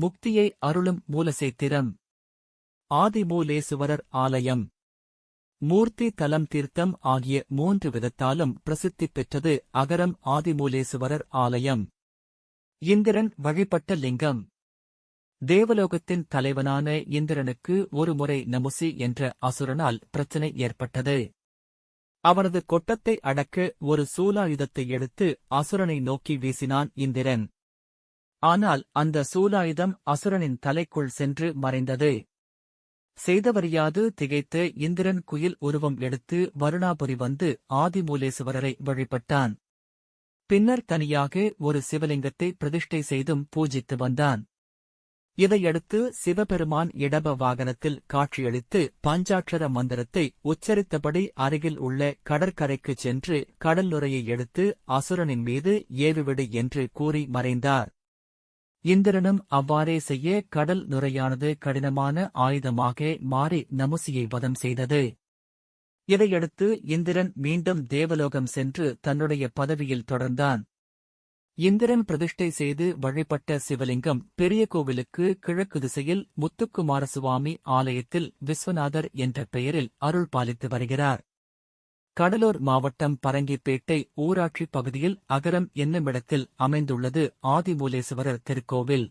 முக்தியை அருளும் மூலசேத்திரம். ஆதிமூலேசுவரர் ஆலயம். மூர்த்தி தலம் தீர்த்தம் ஆகிய மூன்று விதத்தாலும் பிரசித்தி பெற்றது அகரம் ஆதிமூலேசுவரர் ஆலயம். இந்திரன் வழிபட்ட லிங்கம். தேவலோகத்தின் தலைவனான இந்திரனுக்கு ஒருமுறை நமுசி என்ற அசுரனால் பிரச்சினை ஏற்பட்டது. அவனது கொட்டத்தை அடக்க ஒரு சூலாயுதத்தை எடுத்து அசுரனை நோக்கி வீசினான் இந்திரன். ஆனால் அந்த சூலாயுதம் அசுரனின் தலைக்குள் சென்று மறைந்தது. செய்தவறியாது திகைத்து இந்திரன் குயில் உருவம் எடுத்து வருணாபுரி வந்து ஆதிமூலேசுவரரை வழிபட்டான். பின்னர் தனியாக ஒரு சிவலிங்கத்தை பிரதிஷ்டை செய்தும் பூஜித்து வந்தான். இதையடுத்து சிவபெருமான் இடப வாகனத்தில் காட்சியளித்து பஞ்சாட்சர மந்திரத்தை உச்சரித்தபடி அருகில் உள்ள கடற்கரைக்குச் சென்று கடல்நுரையை எடுத்து அசுரனின் மீது ஏவிவிடு என்று கூறி மறைந்தார். இந்திரனும் அவ்வாறே செய்ய கடல் நுரையானது கடினமான ஆயுதமாக மாறி நமுசியை வதம் செய்தது. இதையடுத்து இந்திரன் மீண்டும் தேவலோகம் சென்று தன்னுடைய பதவியில் தொடர்ந்தான். இந்திரன் பிரதிஷ்டை செய்து வழிபட்ட சிவலிங்கம் பெரிய கோவிலுக்கு கிழக்கு திசையில் முத்துக்குமாரசுவாமி ஆலயத்தில் விஸ்வநாதர் என்ற பெயரில் அருள் பாலித்து வருகிறார். கடலூர் மாவட்டம் பரங்கிப்பேட்டை ஊராட்சி பகுதியில் அகரம் என்னுமிடத்தில் அமைந்துள்ளது ஆதிமூலேசுவரர் திருக்கோவில்.